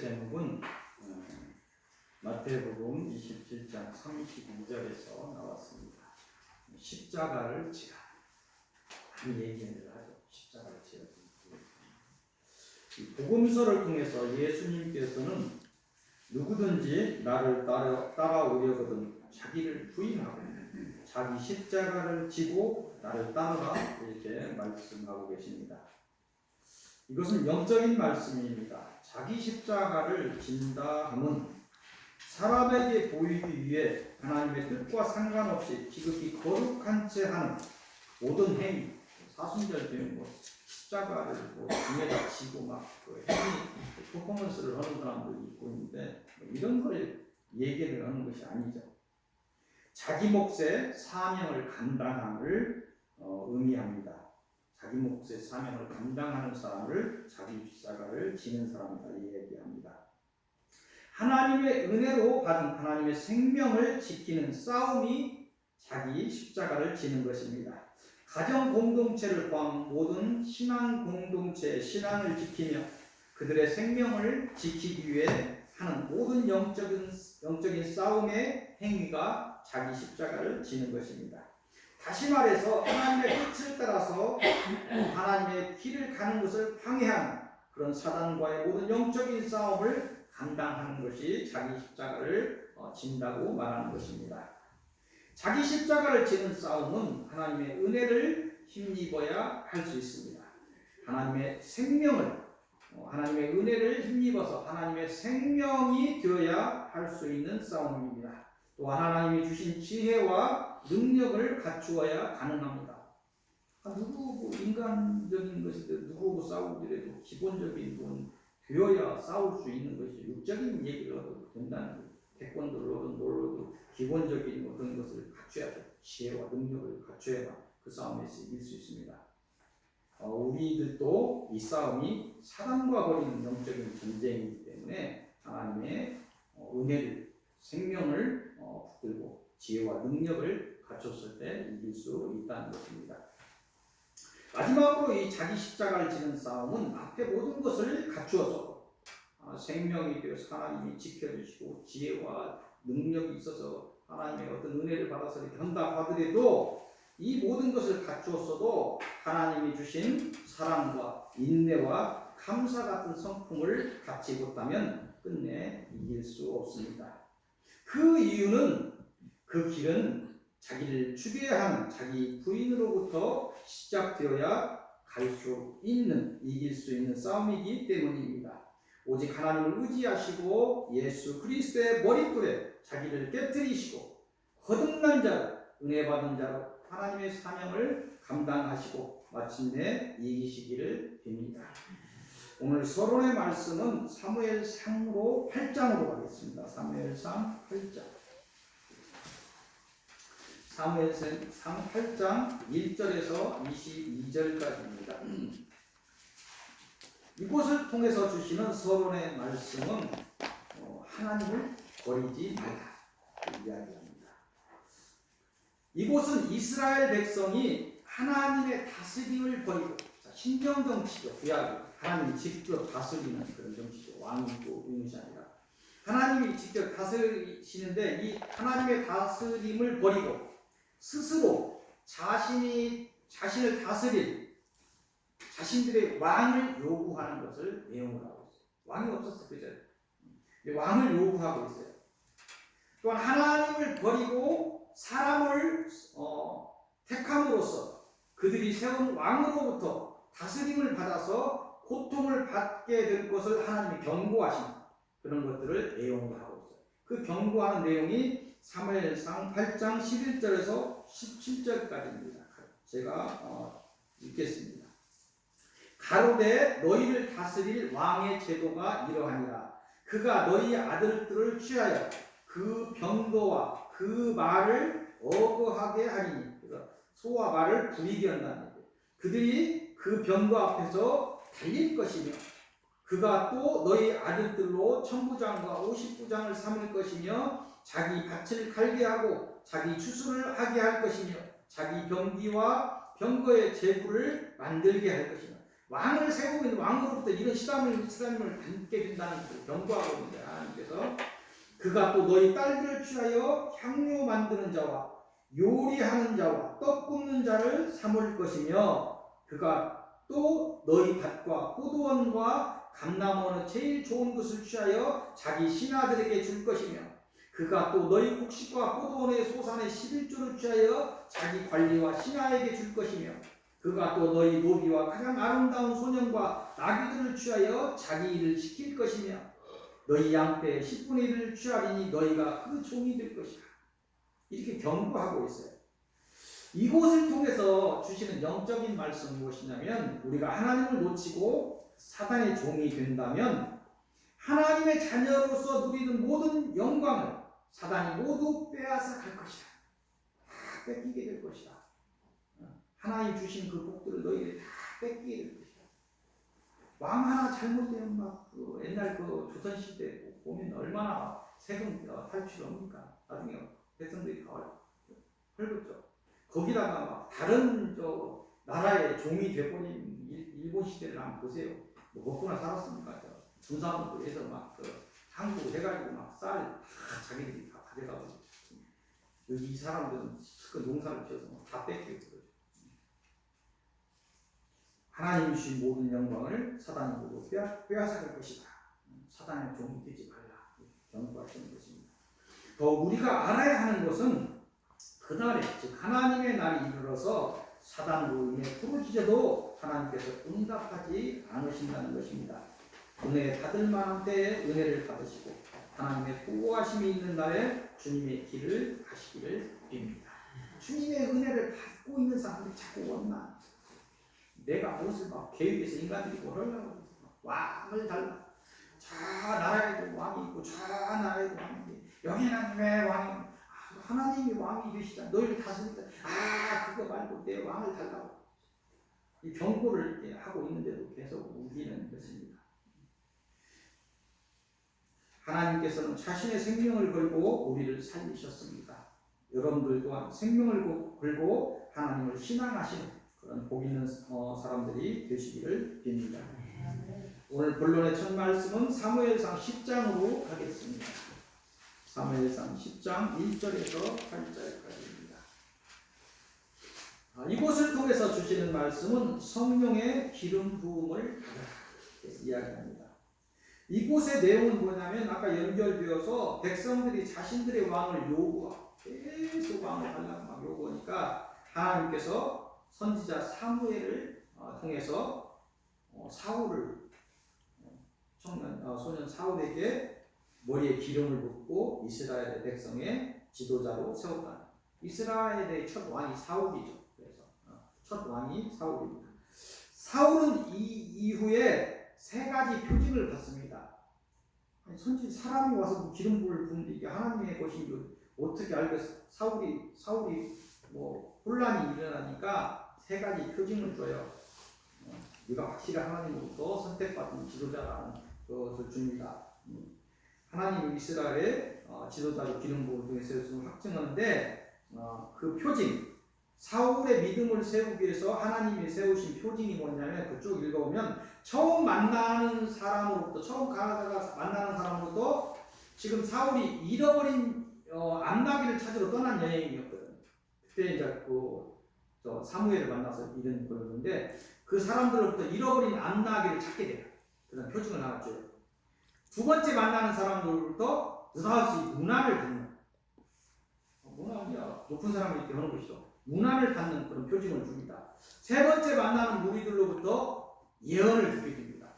제목은 어, 마태복음 27장 32절에서 나왔습니다. 십자가를 지라. 많이 얘기를 하죠. 십자가를 지라. 이 복음서를 통해서 예수님께서는 누구든지 나를 따라, 따라오려거든 자기를 부인하고 자기 십자가를 지고 나를 따르라 이렇게 말씀하고 계십니다. 이것은 영적인 말씀입니다. 자기 십자가를 진다 함은 사람에게 보이기 위해 하나님의 뜻과 상관없이 지극히 거룩한 채 하는 모든 행위, 사순절 되면 뭐 십자가를 뭐 등에다 지고 막그 행위, 퍼포먼스를 하는 사람들이 있고 있는데 뭐 이런 걸 얘기를 하는 것이 아니죠. 자기 몫의 사명을 감당함을 어, 의미합니다. 자기 몫의 사명을 감당하는 사람을 자기 십자가를 지는 사람이다 이 얘기합니다. 하나님의 은혜로 받은 하나님의 생명을 지키는 싸움이 자기 십자가를 지는 것입니다. 가정 공동체를 포함 모든 신앙 공동체의 신앙을 지키며 그들의 생명을 지키기 위해 하는 모든 영적인 영적인 싸움의 행위가 자기 십자가를 지는 것입니다. 다시 말해서 하나님의 뜻을 따라서 하나님의 길을 가는 것을 방해하는 그런 사단과의 모든 영적인 싸움을 감당하는 것이 자기 십자가를 어, 진다고 말하는 것입니다. 자기 십자가를 지는 싸움은 하나님의 은혜를 힘입어야 할 수 있습니다. 하나님의 생명을 어, 하나님의 은혜를 힘입어서 하나님의 생명이 되어야 할 수 있는 싸움입니다. 또 하나님이 주신 지혜와 능력을 갖추어야 가능합니다. 아, 누구 뭐 인간적인 것이든 누구하고 싸우더라도 기본적인 건 되어야 싸울 수 있는 것이 육적인 얘기를 하도 된다는 거예요. 태권도로든 놀로든 기본적인 그런 것을 갖춰야 돼. 지혜와 능력을 갖춰야 그 싸움에서 이길 수 있습니다. 어, 우리들도 이 싸움이 사단과 벌이는 영적인 전쟁이기 때문에 하나님의 어, 은혜를 생명을 어, 붙들고 지혜와 능력을 갖췄을 때 이길 수 있다는 것입니다. 마지막으로 이 자기 십자가를 지는 싸움은 앞에 모든 것을 갖추어서 아, 생명이 되어서 하나님이 지켜주시고 지혜와 능력이 있어서 하나님의 어떤 은혜를 받아서 한다 하더라도 이 모든 것을 갖추었어도 하나님이 주신 사랑과 인내와 감사 같은 성품을 갖지 못하면 끝내 이길 수 없습니다. 그 이유는 그 길은 자기를 죽여야 하는 자기 부인으로부터 시작되어야 갈 수 있는 이길 수 있는 싸움이기 때문입니다. 오직 하나님을 의지하시고 예수 그리스도의 머리tú에 자기를 깨뜨리시고 거듭난 자로 은혜 받은 자로 하나님의 사명을 감당하시고 마침내 이기시기를 빕니다. 오늘 서론의 말씀은 사무엘상으로 8장으로 가겠습니다. 사무엘상 8장. 사무엘상 8장 1절에서 22절까지입니다. 이곳을 통해서 주시는 서론의 말씀은 어, 하나님을 버리지 말라 이야기합니다. 이곳은 이스라엘 백성이 하나님의 다스림을 버리고 신정 정치죠 구약 하나님이 직접 다스리는 그런 정치죠 이것이 아니라 하나님이 직접 다스리시는데 이 하나님의 다스림을 버리고 스스로 자신이 자신을 다스릴 자신들의 왕을 요구하는 것을 내용을 하고 있어요. 왕이 없었어 그죠? 왕을 요구하고 있어요. 또한 하나님을 버리고 사람을 어, 택함으로써 그들이 세운 왕으로부터 다스림을 받아서 고통을 받게 될 것을 하나님이 경고하신 그런 것들을 내용을 하고 있어요. 그 경고하는 내용이 사무엘상 8장 11절에서 17절까지입니다. 제가 어, 읽겠습니다. 가로되 너희를 다스릴 왕의 제도가 이러하니라. 그가 너희 아들들을 취하여 그 병도와 그 말을 어거하게 하리니. 그래서 소와 말을 부리게 한다는 거예요. 그들이 그 병도 앞에서 달릴 것이며 그가 또 너희 아들들로 천부장과 오십부장을 삼을 것이며 자기 밭을 갈게 하고 자기 추수를 하게 할 것이며 자기 병기와 병거의 제구를 만들게 할 것이며 왕을 세우면 왕으로부터 이런 시담을 시담을 받게 된다는 그 경고하고 있는데 하나님께서 그가 또 너희 딸들을 취하여 향료 만드는 자와 요리하는 자와 떡 굽는 자를 삼을 것이며 그가 또 너희 밭과 포도원과 감나무는 제일 좋은 것을 취하여 자기 신하들에게 줄 것이며 그가 또 너희 곡식과 포도원의 소산의 11조를 취하여 자기 관리와 신하에게 줄 것이며 그가 또 너희 노비와 가장 아름다운 소년과 나귀들을 취하여 자기 일을 시킬 것이며 너희 양떼의 10분의 1을 취하리니 너희가 그 종이 될 것이다. 이렇게 경고하고 있어요. 이곳을 통해서 주시는 영적인 말씀이 무엇이냐면 우리가 하나님을 놓치고 사단의 종이 된다면 하나님의 자녀로서 누리는 모든 영광을 사단이 모두 빼앗아 갈 것이다. 다 뺏기게 될 것이다. 하나님 주신 그 복들을 너희들이 다 뺏기게 될 것이다. 왕 하나 잘못되면 막그 옛날 그 조선 시대 보면 얼마나 세금 어, 탈출합니까? 나중에 백성들이 다 헐벗죠. 거기다가 막 다른 저 나라의 종이 돼버린 일- 일본 시대를 한번 보세요. 뭐 먹고나 살았습니까? 저 군사분부에서 막그 한국 해가지고 막 쌀 다 자기들이 다 가져가고 이 사람들은 그 농사를 지어서 막다 뺏기고. 하나님이 주신 모든 영광을 사단이 모두 빼앗, 빼앗아갈 것이다. 사단의 종이 되지 말라. 경고하시는 것입니다. 더 우리가 알아야 하는 것은 그날에 즉 하나님의 날이 이르러서 사단으로 인해 부르짖어도 하나님께서 응답하지 않으신다는 것입니다. 은혜 받을 만한 때에 은혜를 받으시고 하나님의 보호하심이 있는 날에 주님의 길을 가시기를 빕니다. 주님의 은혜를 받고 있는 사람들이 자꾸 원망. 내가 무엇을 막 계획해서 인간들이 뭘 하려고 그러지? 왕을 달라. 저 나라에도 왕이 있고 저 나라에도 왕이 있고 여기는 왜 왕이 아, 하나님이 왕이 되시다. 너희를 다스릴 때, 아, 그거 말고 내 왕을 달라고. 이 경고를 하고 있는데도 계속 우기는 것입니다. 하나님께서는 자신의 생명을 걸고 우리를 살리셨습니다. 여러분들 또한 생명을 고- 걸고 하나님을 신앙하시는 그런 복 있는 어, 사람들이 되시기를 빕니다. 오늘 본론의 첫 말씀은 사무엘상 10장으로 가겠습니다. 사무엘상 10장 1절에서 8절까지입니다. 아, 이곳을 통해서 주시는 말씀은 성령의 기름 부음을 이야기합니다. 이곳의 내용은 뭐냐면 아까 연결되어서 백성들이 자신들의 왕을 요구하고 계속 왕을 달라고 막 요구하니까 하나님께서 선지자 사무엘을 어, 통해서 어, 사울을 어, 청년 어, 소년 사울에게 머리에 기름을 붓고 이스라엘의 백성의 지도자로 세웠다. 이스라엘의 첫 왕이 사울이죠. 그래서 어, 첫 왕이 사울입니다. 사울은 이 이후에 세 가지 표징을 받습니다. 아니, 선지 사람이 와서 뭐 기름 부을 부는데 이게 하나님의 것인 줄 어떻게 알겠어? 사울이 사울이 뭐 혼란이 일어나니까 세 가지 표징을 줘요. 어, 네가 확실히 하나님으로부터 선택받은 지도자라는 것을 줍니다. 음. 하나님이 이스라엘의 어, 지도자로 기름 부을 통해 세웠음을 확증하는데 어, 그 표징 사울의 믿음을 세우기 위해서 하나님이 세우신 표징이 뭐냐면 그쪽 읽어보면 처음 만나는 사람으로부터 처음 가다가 만나는 사람으로부터 지금 사울이 잃어버린 어, 암나기를 찾으러 떠난 여행이었거든. 그때 이제 그저 사무엘을 만나서 이런 거였는데 그 사람들로부터 잃어버린 암나기를 찾게 돼요. 그런 표징을 나왔죠. 두 번째 만나는 사람들로부터 느닷없이 문화를 받는 어, 문화냐 높은 사람이 이렇게 하는 것이죠. 문화를 받는 그런 표징을 줍니다. 세 번째 만나는 무리들로부터 예언을 듣게 됩니다.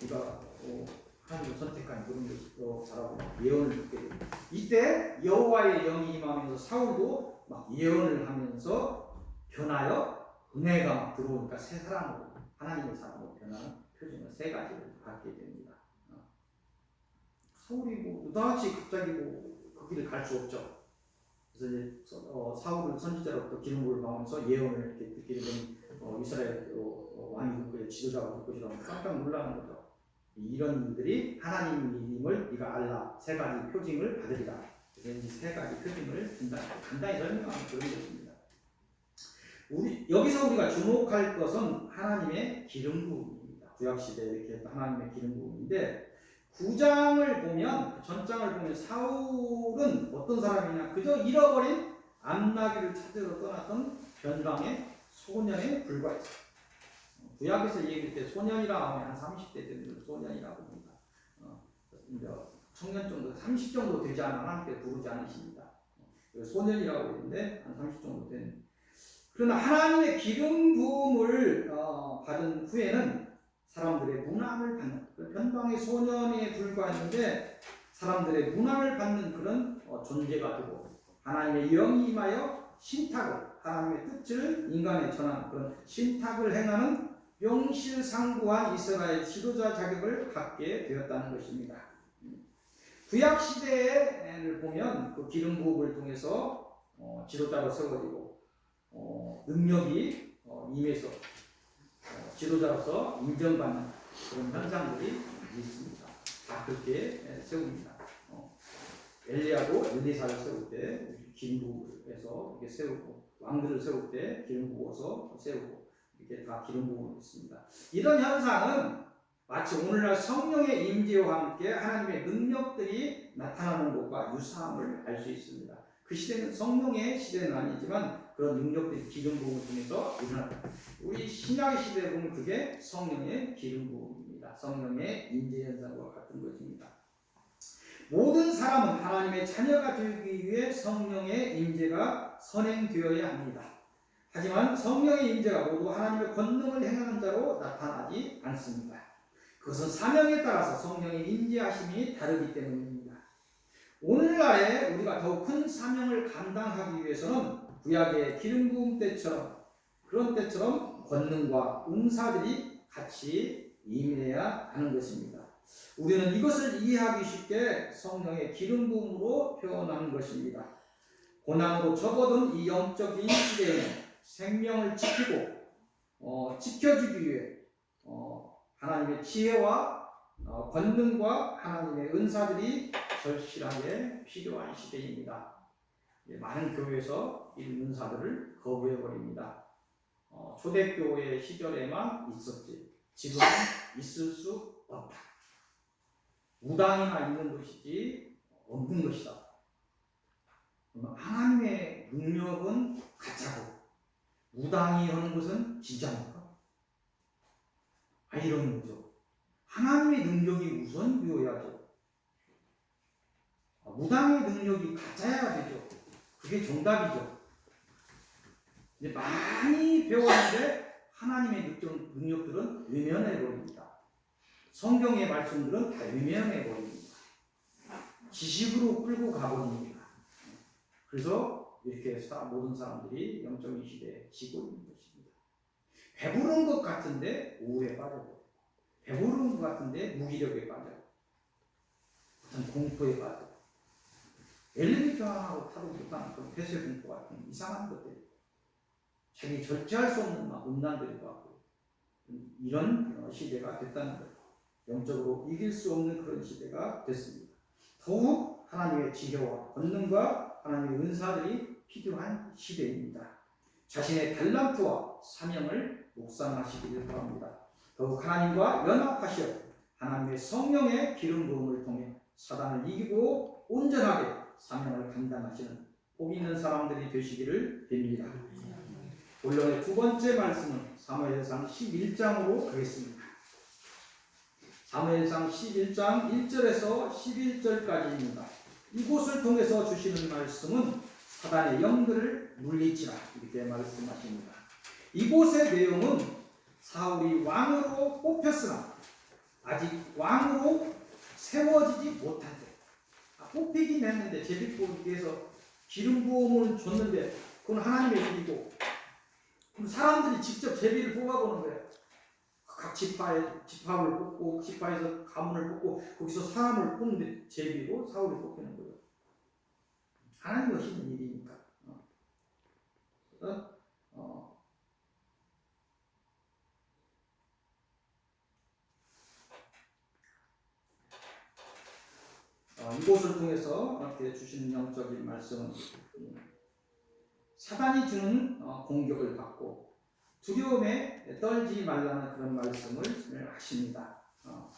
우리가 어, 하나님을 선택한 것으로 바라고 예언을 듣게 됩니다. 이때 여호와의 영이 임하면서 사울도 막 예언을 하면서 변하여 은혜가 막 들어오니까 새 사람으로 하나님의 사람으로 변하는 표징을 세 가지를 받게 됩니다. 어. 사울이 뭐 느닷없이 갑자기 뭐 그 길을 갈 수 없죠. 그래서 어, 사울을 선지자로부터 기름을 받으면서 예언을 이렇게 듣게 되면 어, 이스라엘 어, 거예요. 지도자가 될 것이라고 깜짝 놀라는 거죠. 이런 일들이 하나님임을 네가 알라 세 가지 표징을 받으리라. 그래서 이세 가지 표징을 간단히, 간단히 설명하는 그런 것입니다. 우리 여기서 우리가 주목할 것은 하나님의 기름 부음입니다. 구약 시대에 이렇게 하나님의 기름 부음인데 9장을 보면 그 전장을 보면 사울은 어떤 사람이냐 그저 잃어버린 암나기를 찾으러 떠났던 변방의 소년에 불과했어요. 구약에서 얘기할 때 소년이라 하면 한 30대 되는 소년이라고 봅니다. 어, 청년 정도, 30 정도 되지 않아 하나님께 부르지 않으십니다. 어, 소년이라고 그러는데 한 30 정도 된. 그러나 하나님의 기름 부음을 어, 받은 후에는 사람들의 문함을 받는 그 변방의 소년에 불과했는데 사람들의 문함을 받는 그런 어, 존재가 되고 하나님의 영이 임하여 신탁을 하나님의 뜻을 인간에 전하는 그런 신탁을 행하는 명실상부한 이스라엘 지도자 자격을 갖게 되었다는 것입니다. 구약 시대를 보면 그 기름 부음을 통해서 어, 지도자로 세워지고 어, 능력이 어, 임해서 어, 지도자로서 인정받는 그런 현상들이 있습니다. 다 그렇게 예, 세웁니다. 어, 엘리야도 엘리사를 세울 때 기름 부음에서 이렇게 세우고 왕들을 세울 때 기름 부어서 세우고 이렇게 다 기름 부음을 있습니다. 이런 현상은 마치 오늘날 성령의 임재와 함께 하나님의 능력들이 나타나는 것과 유사함을 알 수 있습니다. 그 시대는 성령의 시대는 아니지만 그런 능력들이 기름 부음을 통해서 일어납니다. 우리 신약의 시대에 보면 그게 성령의 기름 부음입니다. 성령의 임재 현상과 같은 것입니다. 모든 사람은 하나님의 자녀가 되기 위해 성령의 임재가 선행되어야 합니다. 하지만 성령의 임재가 모두 하나님의 권능을 행하는 자로 나타나지 않습니다. 그것은 사명에 따라서 성령의 임재하심이 다르기 때문입니다. 오늘날에 우리가 더욱 큰 사명을 감당하기 위해서는 구약의 기름 부음 때처럼 그런 때처럼 권능과 은사들이 같이 임해야 하는 것입니다. 우리는 이것을 이해하기 쉽게 성령의 기름 부음으로 표현하는 것입니다. 고난으로 접어든 이 영적인 시대에는 생명을 지키고 어, 지켜주기 위해 어, 하나님의 지혜와 어, 권능과 하나님의 은사들이 절실하게 필요한 시대입니다. 예, 많은 교회에서 이 은사들을 거부해 버립니다. 어, 초대교회 시절에만 있었지 지금은 있을 수 없다. 무당이나 있는 것이지 없는 것이다. 하나님의 능력은 가짜고 무당이 하는 것은 진짜입니까? 아 이런 거죠. 하나님의 능력이 우선 유효하죠. 아, 무당의 능력이 가짜야 되죠. 그게 정답이죠. 근데 많이 배웠는데 하나님의 능력들은 외면해 버립니다. 성경의 말씀들은 다 외면해 버립니다. 지식으로 끌고 가버립니다. 그래서 이렇게 해서 모든 사람들이 영적인 시대에 지고 있는 것입니다. 배부른 것 같은데 우울에 빠져고 배부른 것 같은데 무기력에 빠져고 어떤 공포에 빠져고 엘리베이터 하나로 타도 못하는 그런 폐쇄 공포 같은 이상한 것들 자기 절제할 수 없는 막 음란들이 같고 이런 시대가 됐다는 거예요. 영적으로 이길 수 없는 그런 시대가 됐습니다. 더욱 하나님의 지혜와 권능과 하나님의 은사들이 필요한 시대입니다. 자신의 달란트와 사명을 묵상하시기를 바랍니다. 더욱 하나님과 연합하시어 하나님의 성령의 기름 부음을 통해 사단을 이기고 온전하게 사명을 감당하시는 복 있는 사람들이 되시기를 빕니다. 본론의 두 번째 말씀은 사무엘상 11장으로 가겠습니다. 사무엘상 11장 1절에서 11절까지입니다. 이곳을 통해서 주시는 말씀은 사단의 영들을 물리치라 이렇게 말씀하십니다. 이곳의 내용은 사울이 왕으로 뽑혔으나 아직 왕으로 세워지지 못한 뽑히긴 했는데 제비뽑기 위해서 기름 부음을 줬는데 그건 하나님의 일이고 그럼 사람들이 직접 제비를 뽑아보는 거예요. 각 지파에 지파를 뽑고 지파에서 가문을 뽑고 거기서 사람을 뽑는데 제비고 사울이 뽑히는 거예요. 하나님 하시는 일이니까. 어. 어? 어. 어, 이곳을 통해서 이렇게 주시는 영적인 말씀은 사단이 주는 어, 공격을 받고 두려움에 떨지 말라는 그런 말씀을 하십니다. 어,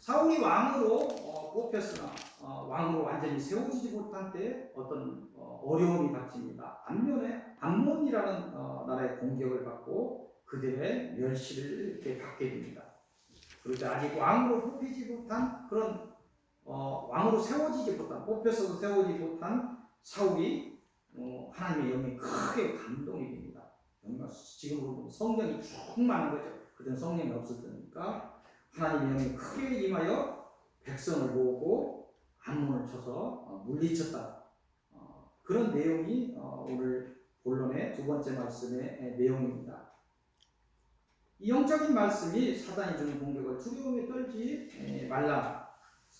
사울이 왕으로 어, 뽑혔으나 어, 왕으로 완전히 세워지지 못한 때 어떤 어, 어려움이 닥칩니다. 반면에 암몬이라는 어, 나라의 공격을 받고 그들의 멸시를 받게 됩니다. 그런데 아직 왕으로 뽑히지 못한 그런 어, 왕으로 세워지지 못한 뽑혔어도 세워지지 못한 사울이 어, 하나님의 영에 크게 감동이 됩니다. 정말 지금으로 보면 성령이 충만한 거죠. 그때는 성령이 없을 때니까 하나님의 영이 크게 임하여 백성을 모으고 안문을 쳐서 어, 물리쳤다. 어, 그런 내용이 어, 오늘 본론의 두 번째 말씀의 내용입니다. 이 영적인 말씀이 사단이 주는 공격을 두려움에 떨지 에, 말라.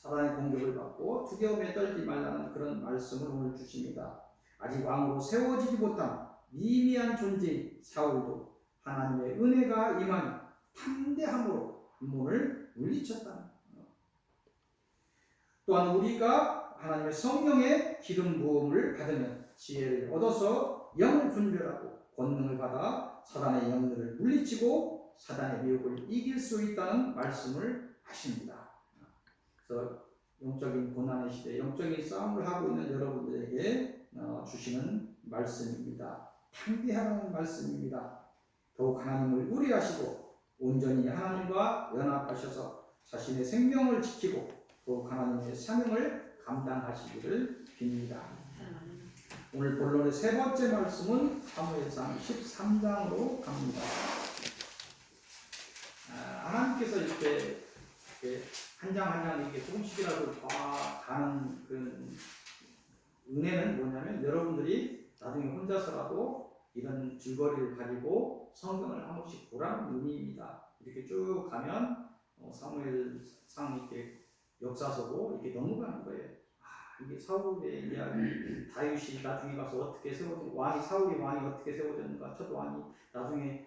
사단의 공격을 받고 두려움에 떨지 말라는 그런 말씀을 오늘 주십니다. 아직 왕으로 세워지지 못한 미미한 존재인 사울도 하나님의 은혜가 임하니 탐대함으로 문을 물리쳤다. 또한 우리가 하나님의 성령의 기름 부음을 받으면 지혜를 얻어서 영을 분별하고 권능을 받아 사단의 영들을 물리치고 사단의 미혹을 이길 수 있다는 말씀을 하십니다. 그래서 영적인 고난의 시대, 영적인 싸움을 하고 있는 여러분들에게 어, 주시는 말씀입니다. 탕비하라는 말씀입니다. 더욱 하나님을 의뢰하시고 온전히 하나님과 연합하셔서 자신의 생명을 지키고 더욱 하나님의 사명을 감당하시기를 빕니다. 오늘 본론의 세 번째 말씀은 사무엘상 13장으로 갑니다. 아, 하나님께서 이렇게, 한 장 한 장 이렇게 조금씩이라도 다 가는 그 은혜는 뭐냐면 여러분들이 나중에 혼자서라도 이런 줄거리를 가지고 성경을 한 번씩 보라는 의미입니다. 이렇게 쭉 가면 어, 사무엘상 이렇게 역사서고 이렇게 넘어가는 거예요. 아, 이게 사울의 이야기, 다윗이 나중에 가서 어떻게 세워진 왕이 사울이 왕이 어떻게 세워졌는가, 첫 왕이 나중에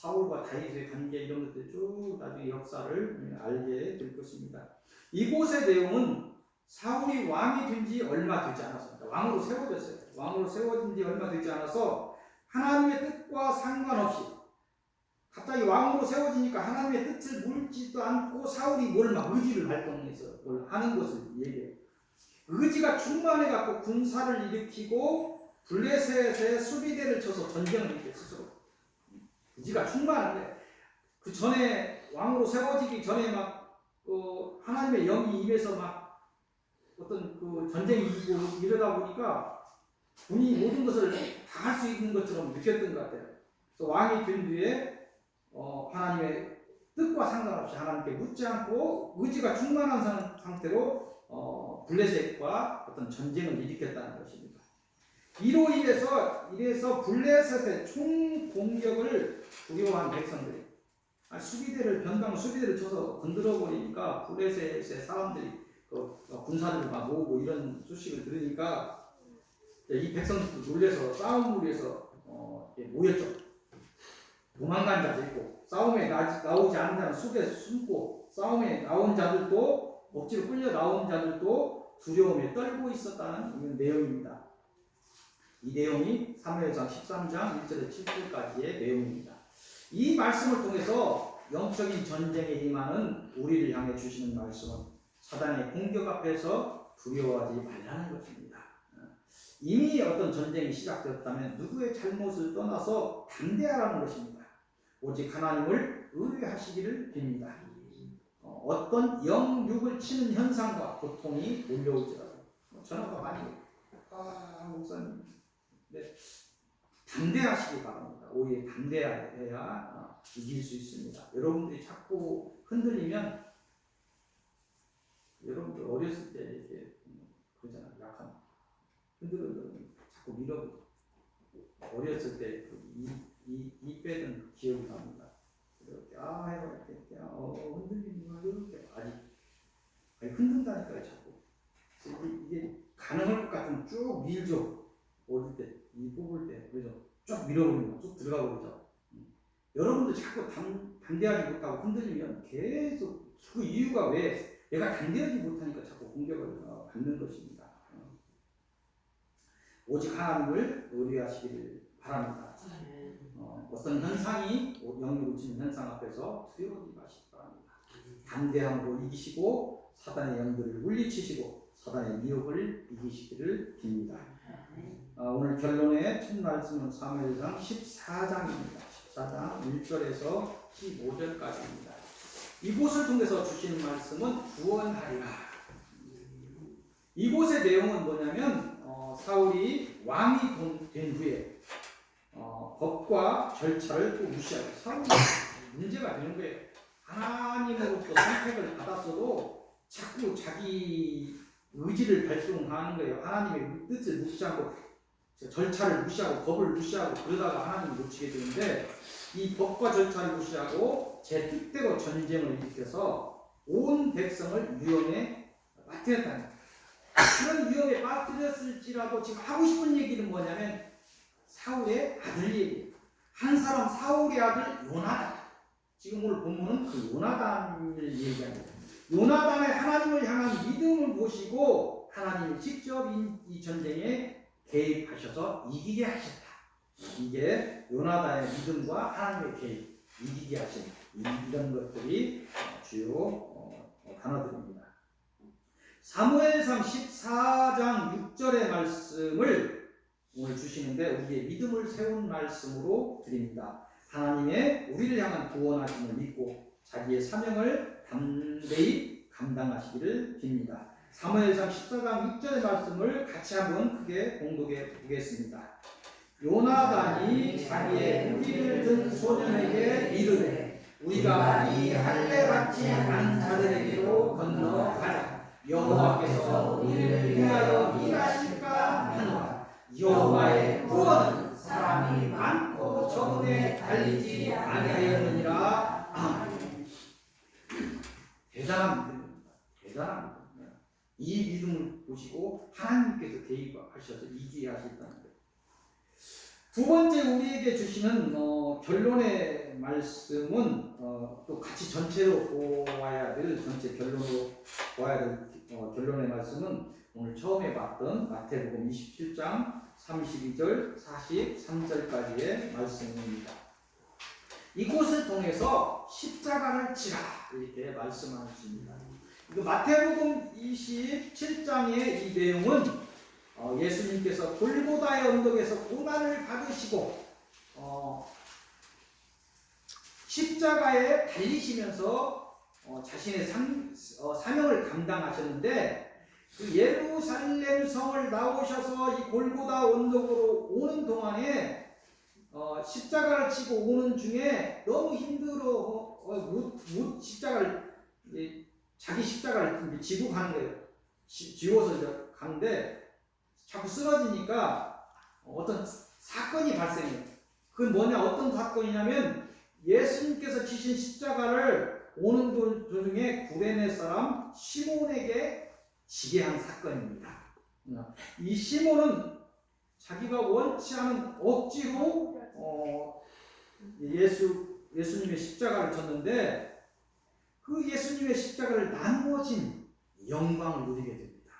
사울과 다윗의 관계 이런 것들 쭉 나중에 역사를 알게 될 것입니다. 이곳의 내용은 사울이 왕이 된 지 얼마 되지 않았습니다. 왕으로 세워졌어요. 왕으로 세워진 지 얼마 되지 않아서 하나님의 뜻과 상관없이 갑자기 왕으로 세워지니까 하나님의 뜻을 물지도 않고 사울이 뭘 막 의지를 발동해서 뭘 하는 것을 얘기해요. 의지가 충만해 갖고 군사를 일으키고 블레셋의 수비대를 쳐서 전쟁을 스스로. 의지가 충만한데 그 전에 왕으로 세워지기 전에 막 어, 하나님의 영이 입에서 막 어떤 그 전쟁이 이고 이러다 보니까 본인이 모든 것을 다 할 수 있는 것처럼 느꼈던 것 같아요. 그래서 왕이 된 뒤에 어, 하나님의 뜻과 상관없이 하나님께 묻지 않고 의지가 충만한 상, 상태로 어, 블레셋과 어떤 전쟁을 일으켰다는 것입니다. 이로 인해서 이래서 블레셋의 총 공격을 두려워한 백성들이 아, 수비대를 변방 수비대를 쳐서 건드려 버리니까 블레셋의 사람들이 그 군사들을 막 모으고 이런 소식을 들으니까 이 백성들도 놀래서 싸움을 위해서 어, 모였죠. 도망간 자도 있고 싸움에 나, 나오지 않은 자는 숲에 숨고 싸움에 나온 자들도 억지로 끌려 나온 자들도 두려움에 떨고 있었다는 이런 내용입니다. 이 내용이 3회장 13장 1절에 7절까지의 내용입니다. 이 말씀을 통해서 영적인 전쟁에 임하는 우리를 향해 주시는 말씀은 사단의 공격 앞에서 두려워하지 말라는 것입니다. 이미 어떤 전쟁이 시작되었다면 누구의 잘못을 떠나서 담대하라는 것입니다. 오직 하나님을 의뢰하시기를 빕니다. 어, 어떤 영육을 치는 현상과 고통이 몰려올지라도 뭐 전화가 많이 아 목사님 네. 담대하시기 바랍니다. 오히려 담대해야 어, 이길 수 있습니다. 여러분들이 자꾸 흔들리면 여러분들 어렸을 때 이렇게 그러잖아 약간 흔들흔들 자꾸 밀어보죠. 어렸을 때이이 빼는 기억이 납니다. 이렇게 아 해봐 이렇게 어 흔들리는 거 이렇게 아직 아니 흔든다니까요 자꾸. 이게, 이게 가능할 것 같으면 쭉 밀죠. 어릴 때, 이 뽑을 때, 그래서 쭉 밀어버리면 쭉 들어가 버리죠. 음. 여러분들 자꾸 담, 담대하지 못하고 흔들리면 계속 그 이유가 왜 내가 담대하지 못하니까 자꾸 공격을 어, 받는 것입니다. 어. 오직 하나님을 의뢰하시기를 바랍니다. 어, 어떤 현상이 영역을 지는 현상 앞에서 두려워하지 마시기 바랍니다. 담대함으로 이기시고 사단의 영들을 물리치시고 사단의 미혹을 이기시기를 빕니다. 어, 오늘 결론의 첫 말씀은 사무엘상 14장입니다. 14장 1절에서 15절까지입니다. 이곳을 통해서 주시는 말씀은 구원하리라. 이곳의 내용은 뭐냐면 어, 사울이 왕이 돈- 된 후에 어, 법과 절차를 또 무시하고 사울이 문제가 되는 거예요. 하나님으로부터 선택을 받았어도 자꾸 자기 의지를 발동하는 거예요. 하나님의 뜻을 않고 절차를 무시하고 법을 무시하고 그러다가 하나님을 놓치게 되는데 이 법과 절차를 무시하고 제 뜻대로 전쟁을 일으켜서 온 백성을 위험에 빠뜨렸다는. 그런 위험에 빠뜨렸을지라도 지금 하고 싶은 얘기는 뭐냐면 사울의 아들 얘기. 한 사람 사울의 아들 요나단. 지금 오늘 본문은 그 요나단을 거예요. 요나단의 하나님을 향한 믿음을 보시고 하나님이 직접 이, 이 전쟁에 개입하셔서 이기게 하셨다. 이게 요나단의 믿음과 하나님의 개입, 이기게 하신 이- 이런 것들이 어, 주요 어, 어, 단어들입니다. 사무엘상 14장 6절의 말씀을 오늘 주시는데 우리의 믿음을 세운 말씀으로 드립니다. 하나님의 우리를 향한 구원하심을 믿고 자기의 사명을 담대히 감당하시기를 빕니다. 사무엘상 14장 6절의 말씀을 같이 한번 크게 공독해 보겠습니다. 요나단이 자기의 무기를 든 소년에게 이르되 우리가 이 할례 받지 않은 자들에게로 건너가자 여호와께서 우리를 위하여 일하실까 하노라. 여호와의 구원은 사람이 많고 적은에 달리지 아니하였느니라. 아멘. 대단한 믿음입니다 이 믿음을 보시고 하나님께서 개입하셔서 이기게 하셨다는 거예요 두 번째 우리에게 주시는 어, 결론의 말씀은 어, 또 같이 전체로 보아야 될 전체 결론으로 보아야 될 어, 결론의 말씀은 오늘 처음에 봤던 마태복음 27장 32절 43절까지의 말씀입니다. 이곳을 통해서 십자가를 지라 이렇게 말씀하십니다. 그 마태복음 27장의 이 내용은 어, 예수님께서 골고다의 언덕에서 고난을 받으시고 어, 십자가에 달리시면서 어, 자신의 상, 어, 사명을 감당하셨는데 그 예루살렘 성을 나오셔서 이 골고다 언덕으로 오는 동안에 어, 십자가를 치고 오는 중에 너무 힘들어 어, 못, 못 십자가를 이, 자기 십자가를 지고 가는 거예요. 지, 지워서 이제 가는데 자꾸 쓰러지니까 어떤 사건이 발생해요. 그건 뭐냐 어떤 사건이냐면 예수님께서 지신 십자가를 오는 도- 도중에 구레네 사람 시몬에게 지게 한 사건입니다. 이 시몬은 자기가 원치 않은 억지로 어, 예수 예수님의 십자가를 졌는데 그 예수님의 십자가를 나누어진 영광을 누리게 됩니다.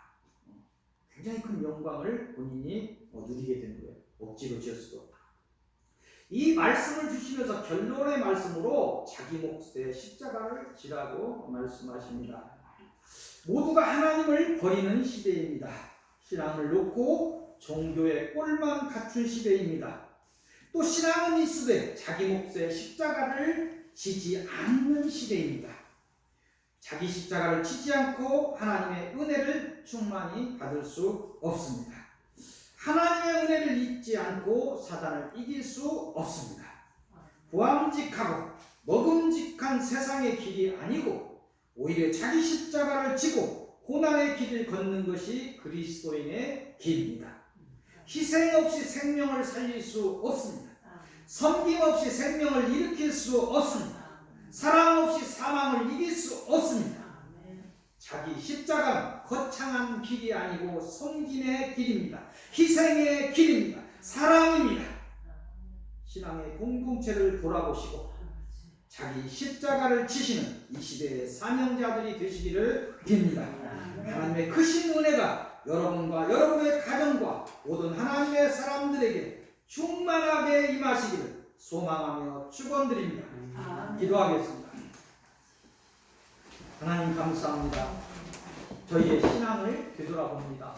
굉장히 큰 영광을 본인이 어, 누리게 되는 거예요. 억지로 지었을 것. 이 말씀을 주시면서 결론의 말씀으로 자기 몫의 십자가를 지라고 말씀하십니다. 모두가 하나님을 버리는 시대입니다. 신앙을 놓고 종교의 꼴만 갖춘 시대입니다. 또 신앙은 있으되 자기 몫의 십자가를 지지 않는 시대입니다. 자기 십자가를 지지 않고 하나님의 은혜를 충만히 받을 수 없습니다. 하나님의 은혜를 잊지 않고 사단을 이길 수 없습니다. 부함직하고 먹음직한 세상의 길이 아니고 오히려 자기 십자가를 지고 고난의 길을 걷는 것이 그리스도인의 길입니다. 희생 없이 생명을 살릴 수 없습니다. 섬김 없이 생명을 일으킬 수 없습니다. 사랑 없이 사망을 이길 수 없습니다. 자기 십자가는 거창한 길이 아니고 섬김의 길입니다. 희생의 길입니다. 사랑입니다. 신앙의 공동체를 돌아보시고 자기 십자가를 지시는 이 시대의 사명자들이 되시기를 빕니다. 하나님의 크신 은혜가 여러분과 여러분의 가정과 모든 하나님의 사람들에게 충만하게 임하시기를 소망하며 축원드립니다. 기도하겠습니다. 하나님 감사합니다. 저희의 신앙을 되돌아봅니다.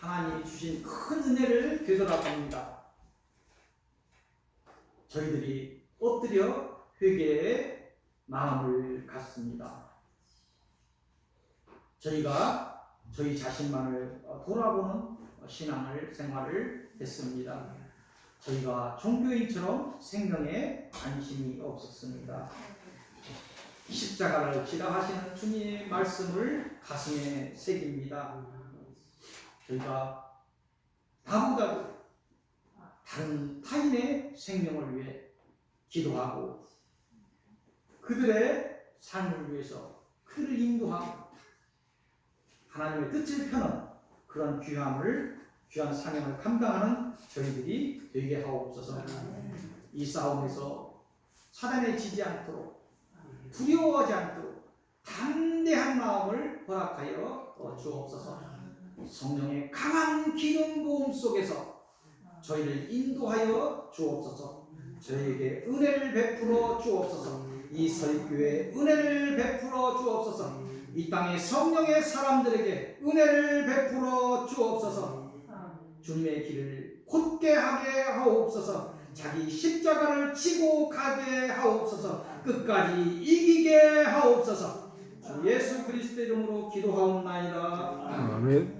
하나님이 주신 큰 은혜를 되돌아봅니다. 저희들이 엎드려 회개의 마음을 갖습니다. 저희가 저희 자신만을 돌아보는 신앙을 생활을 했습니다. 저희가 종교인처럼 생명에 관심이 없었습니다. 십자가를 지나가시는 주님의 말씀을 가슴에 새깁니다. 저희가 나보다도 다른 타인의 생명을 위해 기도하고 그들의 삶을 위해서 그를 인도하고 하나님의 뜻을 펴는 그런 귀함을 귀한 사명을 감당하는 저희들이 되게 하옵소서. 이 싸움에서 사단에 지지 않도록 두려워하지 않도록 담대한 마음을 허락하여 어, 주옵소서. 성령의 강한 기름 부음 속에서 저희를 인도하여 주옵소서. 저희에게 은혜를 베풀어 주옵소서. 이 설교에 은혜를 베풀어 주옵소서. 이 땅의 성령의 사람들에게 은혜를 베풀어 주옵소서. 주님의 길을 곧게 하게 하옵소서. 자기 십자가를 지고 가게 하옵소서. 끝까지 이기게 하옵소서. 주 예수 그리스도 이름으로 기도하옵나이다. 아멘.